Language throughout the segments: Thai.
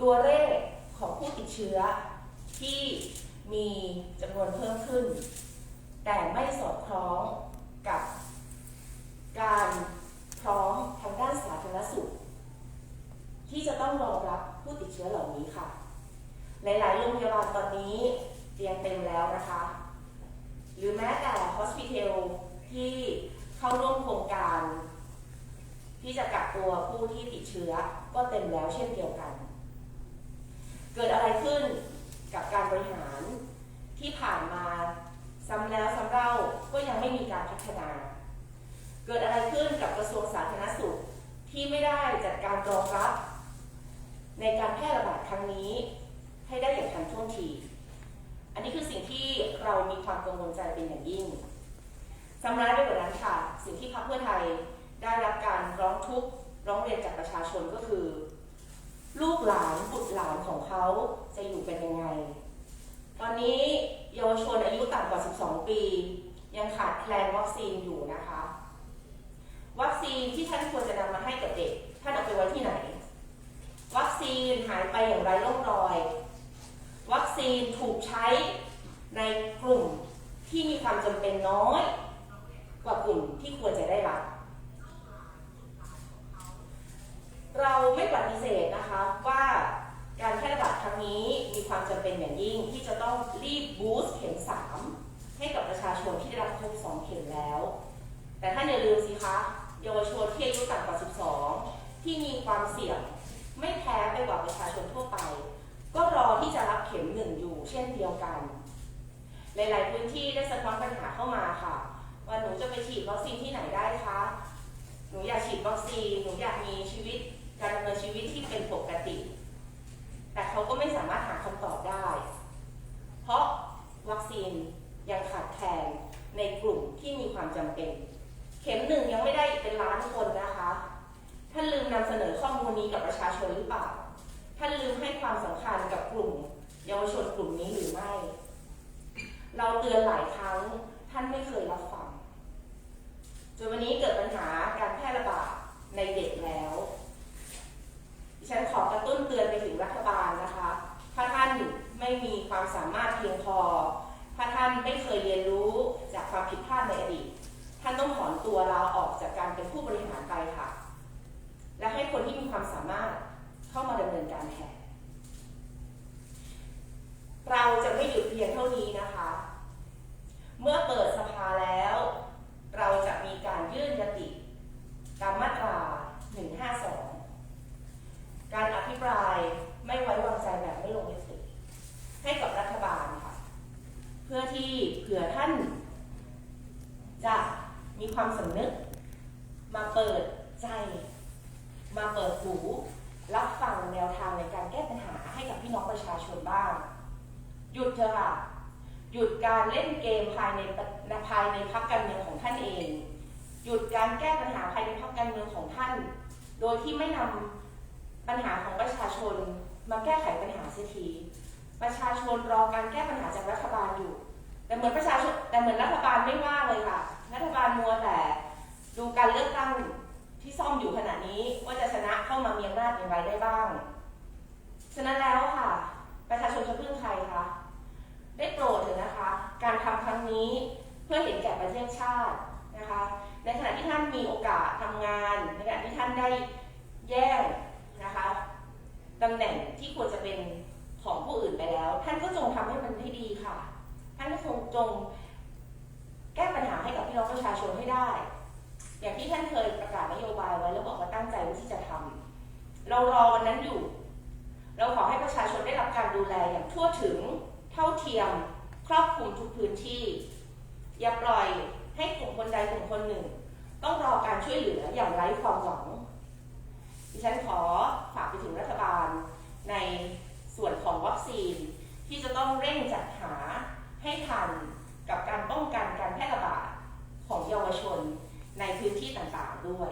ตัวเลขของผู้ติดเชื้อที่มีจำนวนเพิ่มขึ้น แต่ไม่สอดคล้องกับการพร้อมทางด้านสาธารณสุข ที่จะต้องรองรับผู้ติดเชื้อเหล่านี้ค่ะ หลาย ๆ โรงพยาบาลตอนนี้เตียงเต็มแล้วนะคะ หรือแม้แต่ hospital ที่เข้าร่วมโครงการ ที่จะกักตัวผู้ที่ติดเชื้อก็เต็มแล้วเช่นเดียวกัน เกิดอะไรขึ้นกับการบริหารที่ผ่านมาซ้ำแล้วซ้ำเล่าก็ยังไม่มีการพัฒนา เกิดอะไรขึ้นกับกระทรวงสาธารณสุขที่ไม่ได้จัดการรองรับ ในการแพร่ระบาดครั้งนี้ ให้ได้อย่างทันท่วงที อันนี้คือสิ่งที่เรามีความกังวลใจเป็นอย่างยิ่งสำหรับไปกว่านั้นค่ะ สิ่งที่พรรคเพื่อไทยได้รับการร้องทุกข์ร้องเรียนจากประชาชนก็คือ ลูกหลานบุตรหลานของเขาจะอยู่เป็นยังไง ตอนนี้เยาวชนอายุต่ำกว่า 12 ปี ยังขาดแคลนวัคซีนอยู่นะคะ วัคซีนที่ท่านควรจะนำมาให้กับเด็กท่านเอาไปไว้ที่ไหน วัคซีนหายไปอย่างไรร่องรอย วัคซีนถูกใช้ในกลุ่มที่มีความจำเป็นน้อย กว่ากลุ่มที่ควรจะได้รับ เราไม่ปฏิเสธนะคะว่าการแพร่ระบาดครั้งนี้มีความจำเป็นอย่างยิ่ง ที่จะต้องรีบบูสต์เข็มสามให้กับประชาชนที่ได้รับครบสองเข็มแล้ว แต่ท่านอย่าลืมสิคะเยาวชนที่อายุต่ำกว่า 12 ที่มีความเสี่ยงไม่แพ้ไปกว่าประชาชนทั่วไป ก็รอที่จะรับเข็มหนึ่งอยู่ เช่นเดียวกัน หลาย ๆ พื้นที่ได้สะท้อนปัญหาเข้ามาค่ะ ว่าหนูจะไปฉีดวัคซีนที่ไหนได้คะ หนูอยากฉีดวัคซีน หนูอยากมีชีวิตการดำเนินชีวิตที่เป็นปกติ แต่เขาก็ไม่สามารถหาคำตอบได้ เพราะวัคซีนยังขาดแคลนในกลุ่มที่มีความจำเป็น เข็มหนึ่งยังไม่ได้เป็นล้านคนนะคะ ท่านลืมนำเสนอข้อมูลนี้กับประชาชนหรือเปล่า ท่านลืมให้ความสำคัญกับกลุ่ม เยาวชนกลุ่มนี้หรือไม่ เราเตือนหลายครั้ง ท่านไม่เคยรับฟัง จนวันนี้เกิดปัญหาการแพร่ระบาดในเด็กแล้ว ดิฉันขอกระตุ้นเตือนไปถึงรัฐบาลนะคะ ถ้าท่านไม่มีความสามารถเพียงพอ ถ้าท่านไม่เคยเรียนรู้จากความผิดพลาดในอดีต ท่านต้องถอนตัวลาออกจากการเป็นผู้บริหารไปค่ะ และให้คนที่มีความสามารถเข้ามาดำเนินการแทน เราจะไม่หยุดเพียงเท่านี้นะคะ เมื่อเปิดสภาแล้ว เราจะมีการยื่นยติตามมาตรา 152 การอภิปรายไม่ไว้วางใจแบบไม่ลงมติให้กับรัฐบาลค่ะ เพื่อที่เผื่อท่าน จะมีความสำนึก มาเปิดใจ มาเปิดหูรับฟังแนวทางในการแก้ปัญหาให้กับพี่น้องประชาชนบ้าง หยุดเถอะค่ะ หยุดการเล่นเกมภายในประภายในพักการเมืองของท่านเอง หยุดการแก้ปัญหาภายในพักการเมืองของท่าน โดยที่ไม่นำปัญหาของประชาชนมาแก้ไขปัญหาเสียที ประชาชนรอการแก้ปัญหาจากรัฐบาลอยู่ แต่เหมือนประชาชนแต่เหมือนรัฐบาลไม่ว่าเลยค่ะ รัฐบาลมัวแต่ดูการเลือกตั้งที่ซ่อมอยู่ขณะนี้ว่าจะชนะเข้ามามีอำนาจอย่างไรได้บ้าง ฉะนั้นแล้วค่ะ ประชาชนจะพึ่งใครคะ ได้โปรดเถอะนะคะ การทำครั้งนี้เพื่อเห็นแก่ประเทศชาตินะคะ ในขณะที่ท่านมีโอกาสทำงาน ในขณะที่ท่านได้แย่งนะคะตำแหน่งที่ควรจะเป็น ของผู้อื่นไปแล้ว ท่านก็จงทำให้มันให้ดีค่ะ ท่านก็คงจงแก้ปัญหาให้กับพี่น้องประชาชนให้ได้ อย่างที่ท่านเคยประกาศนโยบายไว้แล้วบอกว่าตั้งใจว่าที่จะทำเรารอวันนั้นอยู่ เราขอให้ประชาชนได้รับการดูแลอย่างทั่วถึงเท่าเทียม ครอบคลุมทุกพื้นที่ อย่าปล่อยให้กลุ่มคนใดกลุ่มคนหนึ่ง ต้องรอการช่วยเหลืออย่างไร้ความหวังดิฉันขอฝากไปถึงรัฐบาลใน ส่วนของวัคซีนที่จะต้องเร่งจัดหาให้ทันกับการป้องกันการแพร่ระบาดของเยาวชนในพื้นที่ต่างๆด้วย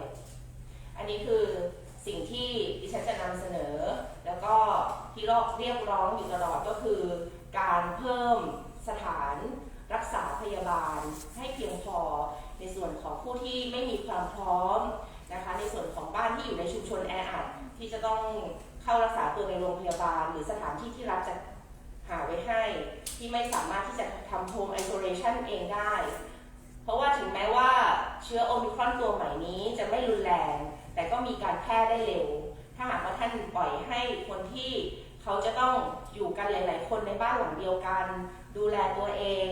อันนี้คือสิ่งที่ดิฉันจะนำเสนอ แล้วก็ที่เรียกร้องอยู่ตลอดก็คือ การเพิ่มสถานรักษาพยาบาลให้เพียงพอในส่วนของผู้ที่ไม่มีความพร้อมนะคะ ในส่วนของบ้านที่อยู่ในชุมชนแออัดที่ที่จะต้อง เข้ารักษาตัวในโรงพยาบาล หรือสถานที่ที่รัฐจะหาไว้ให้ที่ไม่สามารถที่จะทำโฮมไอโซเลชันเองได้ เพราะว่าถึงแม้ว่าเชื้อโอมิครอนตัวใหม่นี้จะไม่รุนแรง แต่ก็มีการแพร่ได้เร็ว ถ้าหากว่าท่านปล่อยให้คนที่เขาจะต้องอยู่กันหลาย ๆ คนในบ้านหลังเดียวกัน ดูแลตัวเอง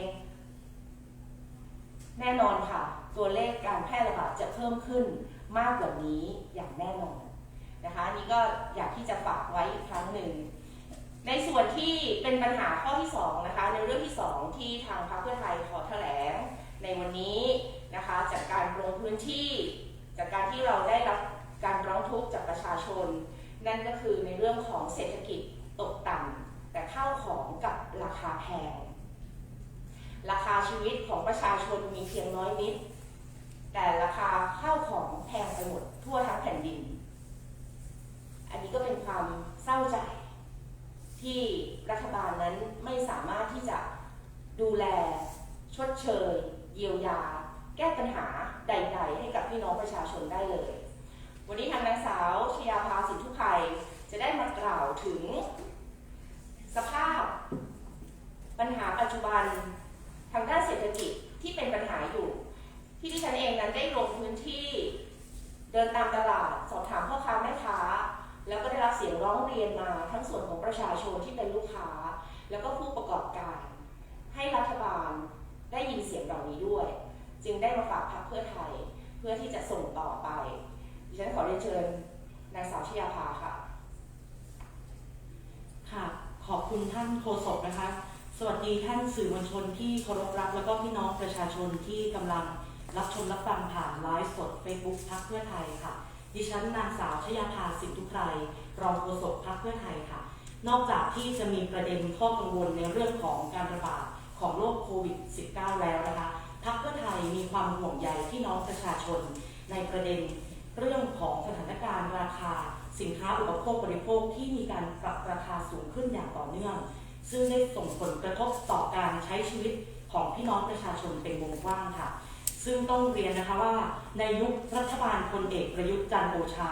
แน่นอนค่ะ ตัวเลขการแพร่ระบาดจะเพิ่มขึ้นมากกว่านี้อย่างแน่นอน นะคะนี้ก็อยากที่จะฝากไว้อีกครั้งหนึ่ง ในส่วนที่เป็นปัญหาข้อที่2นะคะในเรื่องที่ 2 ที่ทางพรรคเพื่อไทยขอแถลงในวันนี้นะคะจากการลงพื้นที่ จากการที่เราได้รับการร้องทุกข์จากประชาชน นั่นก็คือในเรื่องของเศรษฐกิจตกต่ำแต่ข้าวของกับราคาแพง ราคาชีวิตของประชาชนมีเพียงน้อยนิด แต่ราคาข้าวของแพงไปหมดทั่วทั้งแผ่นดิน อันนี้ก็เป็นความเศร้าใจ ที่รัฐบาลนั้นไม่สามารถที่จะดูแลชดเชย เยียวยา แก้ปัญหาใด ๆ ให้กับพี่น้องประชาชนได้เลย วันนี้ทางนางสาวชยาภาสินทุไพยจะได้มากล่าวถึงสภาพ ปัญหาปัจจุบันทางด้านเศรษฐกิจที่เป็นปัญหาอยู่ ที่ดิฉันเองนั้นได้ลงพื้นที่ เดินตามตลาดสอบถามพ่อค้าแม่ค้า แล้วก็ได้รับเสียงร้องเรียน มาทั้งส่วนของประชาชนที่เป็นลูกค้า แล้วก็ผู้ประกอบการ ให้รัฐบาลได้ยินเสียงเหล่านี้ด้วย จึงได้มาฝากพรรคเพื่อไทยเพื่อที่จะส่งต่อไปดิฉันขอเรียนเชิญนางสาวชยาภาค่ะ ค่ะ ขอบคุณท่านโฆษกนะคะ สวัสดีท่านสื่อมวลชนที่เคารพรัก แล้วก็พี่น้องประชาชนที่กำลังรับชมรับฟังผ่านไลฟ์สด Facebook พักเพื่อไทยค่ะ ดิฉันนางสาวชยาภาสินทุไพร รองโฆษกพักเพื่อไทยค่ะ นอกจากที่จะมีประเด็นข้อกังวลในเรื่องของการระบาดของโรคโควิด -19 แล้วนะคะพักเพื่อไทยมีความห่วงใยพี่น้องประชาชน ในประเด็นเรื่องของสถานการณ์ราคา สินค้าอุปโภคบริโภคที่มีการปรับราคาสูงขึ้นอย่างต่อเนื่อง ซึ่งได้ส่งผลกระทบต่อการใช้ชีวิตของพี่น้องประชาชนเป็นวงกว้างค่ะ ซึ่งต้องเรียนนะคะว่าในยุครัฐบาลพลเอกประยุทธ์จันทร์โอชา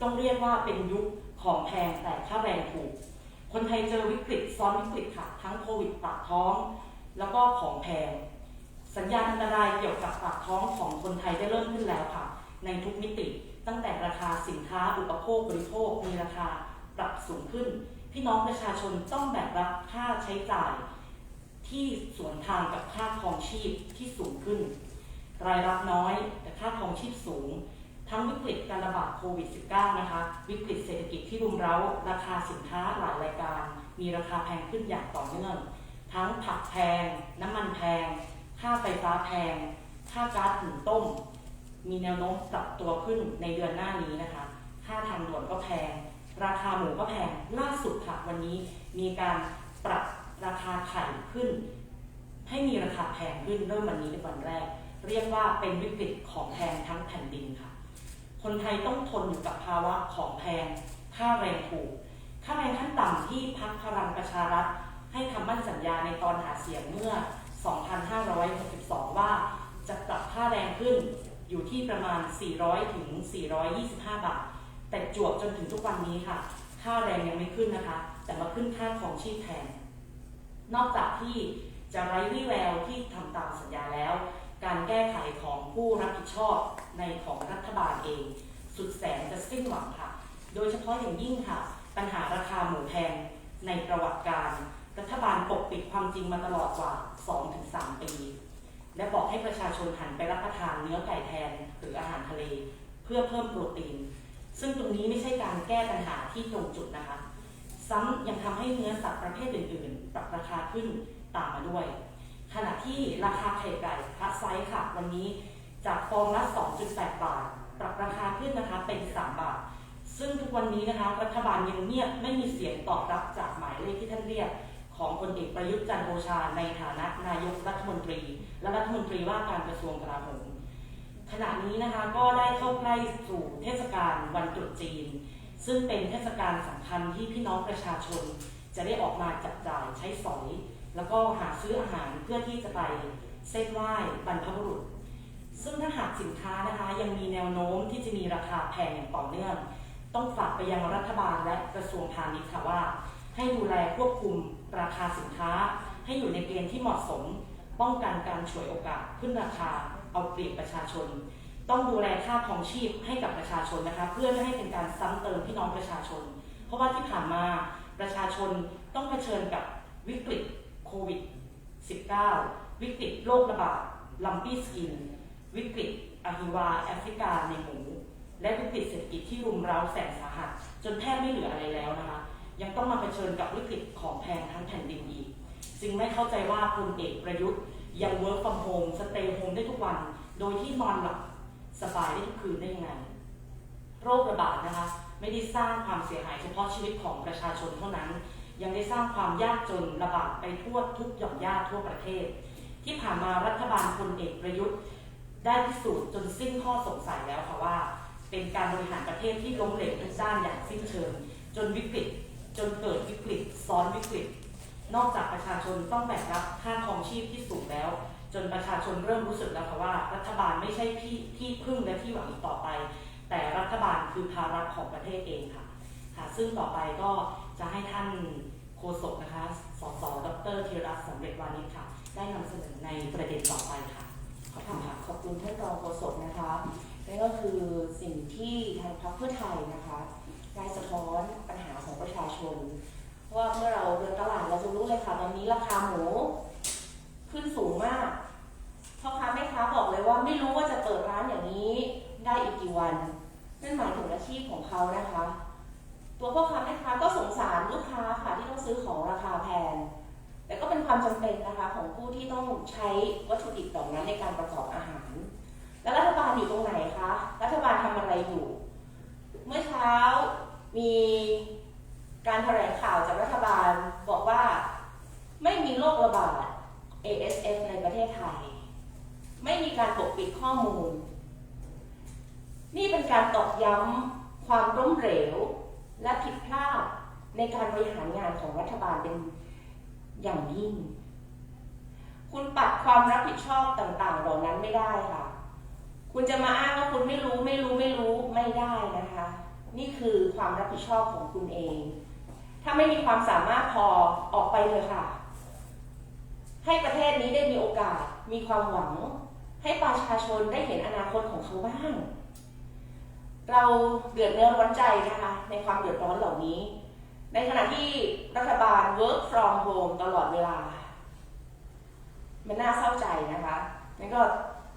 ต้องเรียกว่าเป็นยุค ของแพงแต่ค่าแรงถูก คนไทยเจอวิกฤตซ้อนวิกฤตค่ะ ทั้งโควิดปากท้อง แล้วก็ของแพง สัญญาณอันตรายเกี่ยวกับปากท้องของคนไทยได้เริ่มขึ้นแล้วค่ะ ในทุกมิติ ตั้งแต่ราคาสินค้าอุปโภคบริโภคมีราคาปรับสูงขึ้น พี่น้องประชาชนต้องแบกรับค่าใช้จ่าย ที่สวนทางกับค่าครองชีพที่สูงขึ้น รายรับน้อยแต่ค่าครองชีพสูง ทั้งวิกฤตการระบาดโควิด -19 นะคะ วิกฤตเศรษฐกิจที่รุมเร้า ราคาสินค้าหลายรายการ มีราคาแพงขึ้นอย่างต่อเนื่อง ทั้งผักแพง น้ำมันแพง ค่าไฟฟ้าแพง ค่าก๊าซหุงต้ม มีแนวโน้มปรับตัวขึ้นในเดือนหน้านี้นะคะ ค่าทางด่วนก็แพง ราคาหมูก็แพง ล่าสุดค่ะวันนี้มีการปรับราคาไข่ขึ้น ให้มีราคาแพงขึ้นเริ่มวันนี้ในวันแรก เรียกว่าเป็นวิกฤตของแพงทั้งแผ่นดินค่ะ คนไทยต้องทนอยู่กับภาวะของแพง ค่าแรงถูก ค่าแรงขั้นต่ำที่พักพลังประชารัฐ ให้คำมั่นสัญญาในตอนหาเสียงเมื่อ 2562 ว่าจะปรับค่าแรงขึ้นอยู่ที่ประมาณ 400 ถึง 425 บาท แต่จวบจนถึงทุกวันนี้ค่ะ ค่าแรงยังไม่ขึ้นนะคะ แต่มาขึ้นค่าของชีพแทน นอกจากที่จะไร้วี่แววที่ทำตามสัญญาแล้ว การแก้ไขของ ผู้รับผิดชอบในของรัฐบาลเอง สุดแสนจะสิ้นหวังค่ะ โดยเฉพาะอย่างยิ่งค่ะ ปัญหาราคาหมูแพงในประวัติการ รัฐบาลปกปิดความจริงมาตลอดกว่า 2-3 ปี และบอกให้ประชาชนหันไปรับประทานเนื้อไก่แทนหรืออาหารทะเล เพื่อเพิ่มโปรตีน ซึ่งตรงนี้ไม่ใช่การแก้ปัญหาที่ตรงจุดนะคะ ซ้ำยังทำให้เนื้อสัตว์ประเภทอื่น ๆ ปรับราคาขึ้นตามมาด้วยขณะที่ราคาไข่ไก่พลัสไซส์ค่ะ วันนี้ จากฟองละ 2.8 บาท ปรับราคาขึ้นนะคะเป็น 3 บาท ซึ่งทุกวันนี้นะคะรัฐบาลยังเงียบไม่มีเสียงตอบรับจากหมายเลขที่ท่านเรียก ของพลเอกประยุทธ์จันทร์โอชาในฐานะนายกรัฐมนตรี และรัฐมนตรีว่าการกระทรวงกลาโหมขณะนี้นะคะก็ได้เข้าใกล้สู่เทศกาลวันตรุษจีน ซึ่งเป็นเทศกาลสำคัญที่พี่น้องประชาชน จะได้ออกมาจับจ่ายใช้สอย แล้วก็หาซื้ออาหารเพื่อที่จะไปเส้นไหว้บรรพบุรุษ ซึ่งถ้าหากสินค้านะคะยังมีแนวโน้มที่จะมีราคาแพงอย่างต่อเนื่อง ต้องฝากไปยังรัฐบาลและกระทรวงพาณิชย์ค่ะว่า ให้ดูแลควบคุมราคาสินค้า ให้อยู่ในเกณฑ์ที่เหมาะสม ป้องกันการฉวยโอกาสขึ้นราคาเอาเปรียบประชาชน ต้องดูแลค่าครองชีพให้กับประชาชนนะคะ เพื่อไม่ให้เป็นการซ้ำเติมพี่น้องประชาชน เพราะว่าที่ผ่านมาประชาชนต้องเผชิญกับวิกฤตโควิด 19 วิกฤตโรคระบาดลัมปี้สกิน วิกฤตอะฮิวาแอฟริกาในหมู และวิกฤตเศรษฐกิจที่รุมเร้าแสนสาหัส จนแทบไม่เหลืออะไรแล้วนะคะ ยังต้องมาเผชิญกับวิกฤตของแพงทั้งแผ่นดินอีกจึงไม่เข้าใจว่าพลเอกประยุทธ์ ยัง work from home stay home ได้ทุกวัน โดยที่นอนหลับสบายได้ทุกคืนได้ยังไง โรคระบาดนะคะ ไม่ได้สร้างความเสียหายเฉพาะชีวิตของประชาชนเท่านั้น ยังได้สร้างความยากจนระบาดไปทั่วทุกหย่อมย่าทั่วประเทศ ที่ผ่านมารัฐบาลพลเอกประยุทธ์ ได้พิสูจน์จนสิ้นข้อสงสัยแล้วค่ะว่า เป็นการบริหารประเทศที่ล้มเหลวทุกด้านอย่างสิ้นเชิง จนวิกฤต จนเกิดวิกฤต ซ้อนวิกฤต นอกจากประชาชนต้องแบกรับค่าครองชีพที่สูงแล้ว จนประชาชนเริ่มรู้สึกแล้วค่ะว่า รัฐบาลไม่ใช่ที่ที่พึ่งและที่หวังอีกต่อไป แต่รัฐบาลคือภาระของประเทศเองค่ะค่ะ ซึ่งต่อไปก็จะให้ท่านโฆษกนะคะ สส ดรธีรัตน์สำเร็จวานิชค่ะ ได้นำเสนอในประเด็นต่อไปค่ะ ค่ะขอบคุณท่านรองโฆษกนะคะนั่นก็คือสิ่งที่ทางพรรคเพื่อไทยนะคะได้สะท้อนปัญหาของประชาชนเพราะว่าเมื่อเราเดินตลาดเราจะรู้เลยค่ะตอนนี้ราคาหมูขึ้นสูงมากพ่อค้าแม่ค้าบอกเลยว่าไม่รู้ว่าจะเปิดร้านอย่างนี้ได้อีกกี่วันนั่นหมายถึงอาชีพของเขานะคะ ตัวพ่อค้าแม่ค้าก็สงสารลูกค้าค่ะที่ต้องซื้อของราคาแพง แต่ก็เป็นความจำเป็นนะคะของผู้ที่ต้องใช้วัตถุดิบเหล่านั้นในการประกอบอาหาร แล้วรัฐบาลอยู่ตรงไหนคะ รัฐบาลทำอะไรอยู่ เมื่อเช้ามีการแถลงข่าวจากรัฐบาลบอกว่าไม่มีโรคระบาด ASF ในประเทศไทย ไม่มีการปกปิดข้อมูล นี่เป็นการตอกย้ำความล้มเหลวและผิดพลาดในการบริหารงานของรัฐบาลเป็น อย่างยิ่ง คุณปัดความรับผิดชอบต่างๆ เหล่านั้นไม่ได้ค่ะ คุณจะมาอ้างว่าคุณไม่รู้ไม่รู้ไม่รู้ไม่ได้นะคะ นี่คือความรับผิดชอบของคุณเอง ถ้าไม่มีความสามารถพอออกไปเลยค่ะ ให้ประเทศนี้ได้มีโอกาส มีความหวัง ให้ประชาชนได้เห็นอนาคตของเขาบ้างเราเดือดเนื้อร้อนใจนะคะ ในความเดือดร้อนเหล่านี้ ในขณะที่รัฐบาล work from home ตลอดเวลา มันน่าเศร้าใจนะคะนั่นก็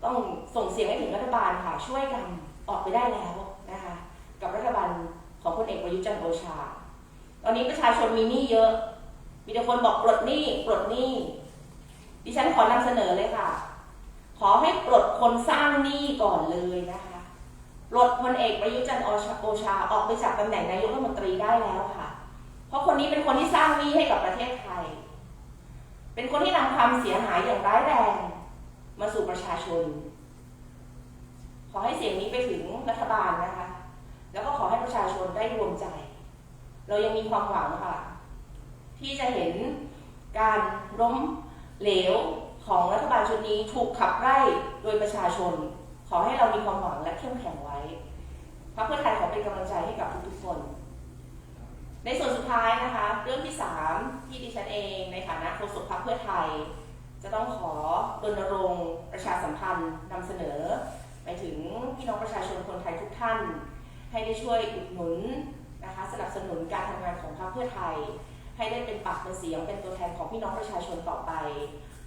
ต้องส่งเสียงให้ถึงรัฐบาลค่ะ ช่วยกันออกไปได้แล้วนะคะ กับรัฐบาลของพลเอกประยุทธ์จันทร์โอชา ตอนนี้ประชาชนมีหนี้เยอะ มีแต่คนบอกปลดหนี้ปลดหนี้ ดิฉันขอนำเสนอเลยค่ะ ขอให้ปลดคนสร้างหนี้ก่อนเลยนะคะ ปลดพลเอกประยุทธ์จันทร์โอชาออกไปจากตำแหน่งนายกรัฐมนตรีได้แล้วค่ะ เพราะคนนี้เป็นคนที่สร้างหนี้ให้กับประเทศไทย เป็นคนที่นำความเสียหายอย่างร้ายแรง มาสู่ประชาชน ขอให้เสียงนี้ไปถึงรัฐบาลนะคะ แล้วก็ขอให้ประชาชนได้รวมใจ เรายังมีความหวังค่ะ ที่จะเห็นการล้มเหลวของรัฐบาลชุดนี้ถูกขับไล่โดยประชาชน ขอให้เรามีความหวังและเข้มแข็งไว้พรรคเพื่อไทยขอเป็นกำลังใจให้กับทุกๆคน ในส่วนสุดท้ายนะคะ เรื่องที่ 3 ที่ดิฉันเองในฐานะโฆษกพรรคเพื่อไทย จะต้องขอรณรงค์ประชาสัมพันธ์นำเสนอ ไปถึงพี่น้องประชาชนคนไทยทุกท่าน ให้ได้ช่วยอุดหนุนนะคะสนับสนุนการทำงานของพรรคเพื่อไทย ให้ได้เป็นปากเป็นเสียงเป็นตัวแทนของพี่น้องประชาชนต่อไป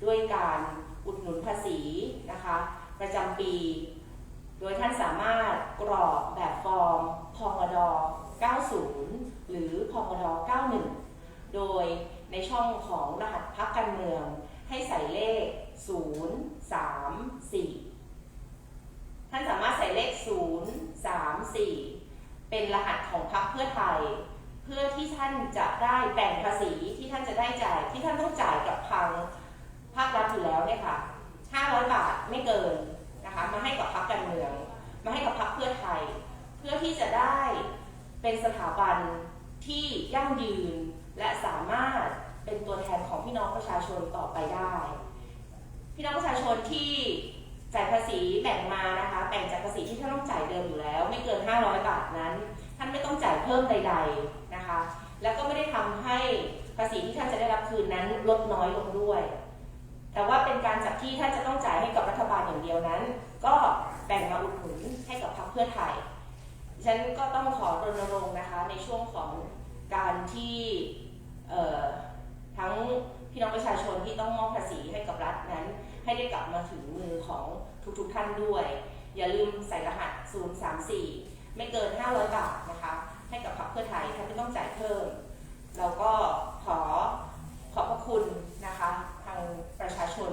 ด้วยการอุดหนุนภาษีนะคะประจำปี โดยท่านสามารถกรอกแบบฟอร์มพงด90 หรือพงด91 โดยในช่องของรหัสพักการเมือง ให้ใส่เลข 0 3 4 ท่านสามารถใส่เลข 0 3 4 เป็นรหัสของพรรคเพื่อไทย เพื่อที่ท่านจะได้แบ่งภาษีที่ท่านจะได้จ่ายที่ท่านต้องจ่ายกับทางภาครัฐอยู่แล้วเนี่ยค่ะ 500 บาทไม่เกินนะคะมาให้กับพรรคการเมือง มาให้กับพรรคเพื่อไทย เพื่อที่จะได้เป็นสถาบันที่ยั่งยืน และสามารถเป็นตัวแทนของพี่น้องประชาชนต่อไปได้ พี่น้องประชาชนที่จ่ายภาษีแบ่งมานะคะแบ่งจากภาษีที่ท่านต้องจ่ายเดิมอยู่แล้ว ไม่เกิน 500 บาทนั้น ท่านไม่ต้องจ่ายเพิ่มใด ๆนะคะ แล้วก็ไม่ได้ทำให้ภาษีที่ท่านจะได้รับคืนนั้นลดน้อยลงด้วย แต่ว่าเป็นการจัดที่ท่านจะต้องจ่ายให้กับรัฐบาลอย่างเดียวนั้น ก็แบ่งมาอุดหนุนให้กับพรรคเพื่อไทยฉันก็ต้องขอรณรงค์นะคะในช่วงของการที่ ทั้งพี่น้องประชาชนที่ต้องมอบภาษีให้กับรัฐนั้น ให้ได้กลับมาถึงมือของทุกๆท่านด้วย อย่าลืมใส่รหัส 034 ไม่เกิน 500 บาทนะคะ ให้กับพรรคเพื่อไทยท่านไม่ต้องจ่ายเพิ่ม เราก็ขอขอบพระคุณนะคะ ทางประชาชน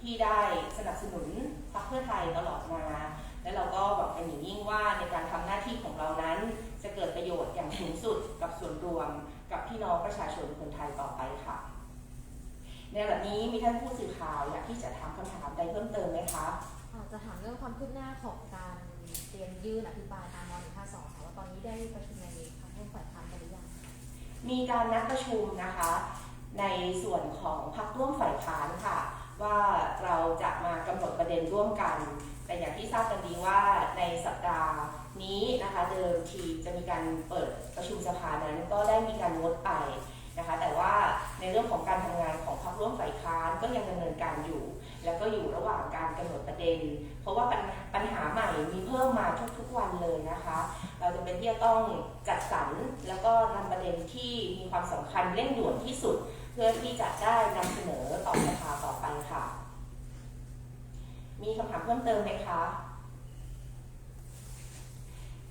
ที่ได้สนับสนุนพรรคเพื่อไทยตลอดมาและเราก็หวังเป็นอย่างยิ่งว่าในการทำหน้าที่ของเรานั้น จะเกิดประโยชน์อย่างสูงสุดกับส่วนรวม กับพี่น้องประชาชนคนไทยต่อไปค่ะ ในแบบนี้มีท่านผู้สื่อข่าวอยากที่จะถามคำถามใดเพิ่มเติมไหมคะอาจจะถามเรื่องความคืบหน้าของการเตรียมยื่นอภิปรายตามม .152 ค่ะว่าตอนนี้ได้ประชุมในพรรคร่วมฝ่ายค้านกันหรือยังมีการนัดประชุมนะคะ ในส่วนของพรรคร่วมฝ่ายค้านค่ะ ว่าเราจะมากำหนดประเด็นร่วมกัน แต่อย่างที่ทราบกันดีว่าในสัปดาห์ นี้นะคะเดิมทีจะมีการเปิดประชุมสภานั้นก็ได้มีการงดไปนะคะแต่ว่าในเรื่องของการทำงานของพรรคร่วมฝ่ายค้านก็ยังดำเนินการอยู่ แล้วก็อยู่ระหว่างการกำหนดประเด็น เพราะว่าปัญปัญหาใหม่มีเพิ่มมาทุกๆวันเลยนะคะ เราจะเป็นที่จะต้องจัดสรรแล้วก็นำประเด็นที่มีความสำคัญเร่งด่วนที่สุด เพื่อที่จะได้นำเสนอต่อสภาต่อไปค่ะ มีคำถามเพิ่มเติมไหมคะ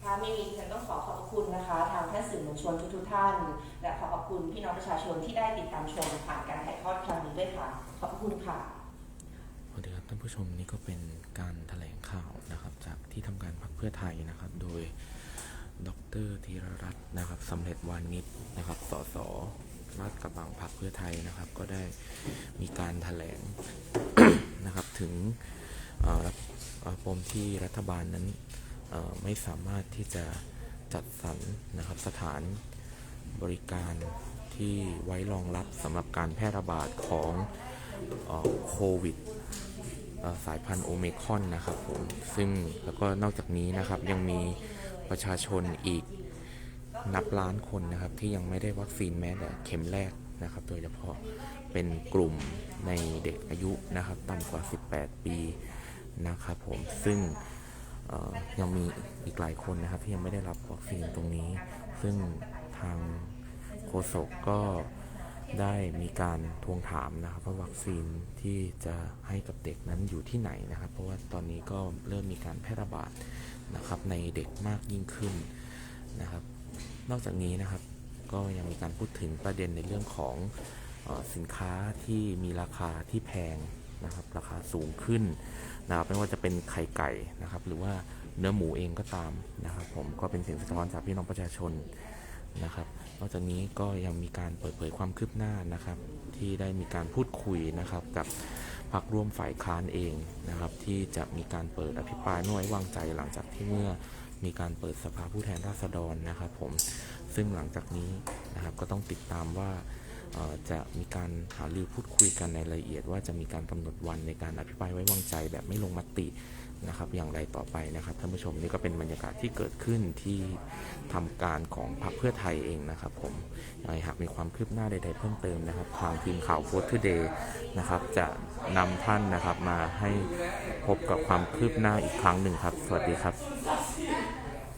ถ้าไม่มีฉันต้องขอขอบคุณนะคะ ทางท่านสื่อมวลชนทุกๆท่าน และขอบพระคุณพี่น้องประชาชนที่ได้ติดตามชมผ่านการถ่ายทอดครั้งนี้ด้วยค่ะ ขอบคุณค่ะสวัสดีครับท่านผู้ชมนี่ก็เป็นการถแถลงข่าวนะครับ จากที่ทำการพรรคเพื่อไทยนะครับ โดยดรธีรรัตน์นะครับสำเร็จวานิชนะครับ สสลาดกระบังพรรคเพื่อไทยนะครับ ก็ได้มีการถแถลงนะครับถึงปมที่รัฐบาลนั้น ไม่สามารถที่จะจัดสรรนะครับสถานบริการที่ไว้รองรับสำหรับการแพร่ระบาดของโควิดสายพันธุ์โอเมคอนนะครับผม ซึ่งแล้วก็นอกจากนี้นะครับยังมีประชาชนอีกนับล้านคนนะครับ ที่ยังไม่ได้วัคซีนแม้แต่เข็มแรกนะครับ โดยเฉพาะเป็นกลุ่มในเด็กอายุนะครับ ต่ำกว่า 18 ปีนะครับผมซึ่ง ยังมีอีกหลายคนนะครับที่ยังไม่ได้รับวัคซีนตรงนี้ ซึ่งทางโฆษกก็ได้มีการทวงถามนะครับว่าวัคซีนที่จะให้กับเด็กนั้นอยู่ที่ไหนนะครับ เพราะว่าตอนนี้ก็เริ่มมีการแพร่ระบาดนะครับในเด็กมากยิ่งขึ้นนะครับ นอกจากนี้นะครับก็ยังมีการพูดถึงประเด็นในเรื่องของออสินค้าที่มีราคาที่แพง นะครับราคาสูงขึ้นนะครับไม่ว่าจะเป็นไข่ไก่นะครับ หรือว่าเนื้อหมูเองก็ตามนะครับ ผมก็เป็นเสียงสะท้อนจากพี่น้องประชาชนนะครับนอกจากนี้ก็ยังมีการเปิดเผยความคืบหน้านะครับ ที่ได้มีการพูดคุยนะครับกับพรรคร่วมฝ่ายค้านเองนะครับ ที่จะมีการเปิดอภิปรายไม่ไว้วางใจหลังจากที่เมื่อมีการเปิดสภาผู้แทนราษฎรนะครับ ผมซึ่งหลังจากนี้นะครับก็ต้องติดตามว่า จะมีการหารือพูดคุยกันในรายละเอียด ว่าจะมีการกำหนดวันในการอภิปรายไว้วางใจแบบไม่ลงมตินะครับอย่างไรต่อไปนะครับท่านผู้ชมนี่ก็เป็นบรรยากาศที่เกิดขึ้นที่ทำการของพรรคเพื่อไทยเองนะครับผมยังไงหากมีความคืบหน้าใดๆเพิ่มเติมนะครับ ทางทีมข่าวโฟร์ทูเดย์นะครับจะนำท่านนะครับมาให้พบกับความคืบหน้าอีกครั้งหนึ่งครับ สวัสดีครับ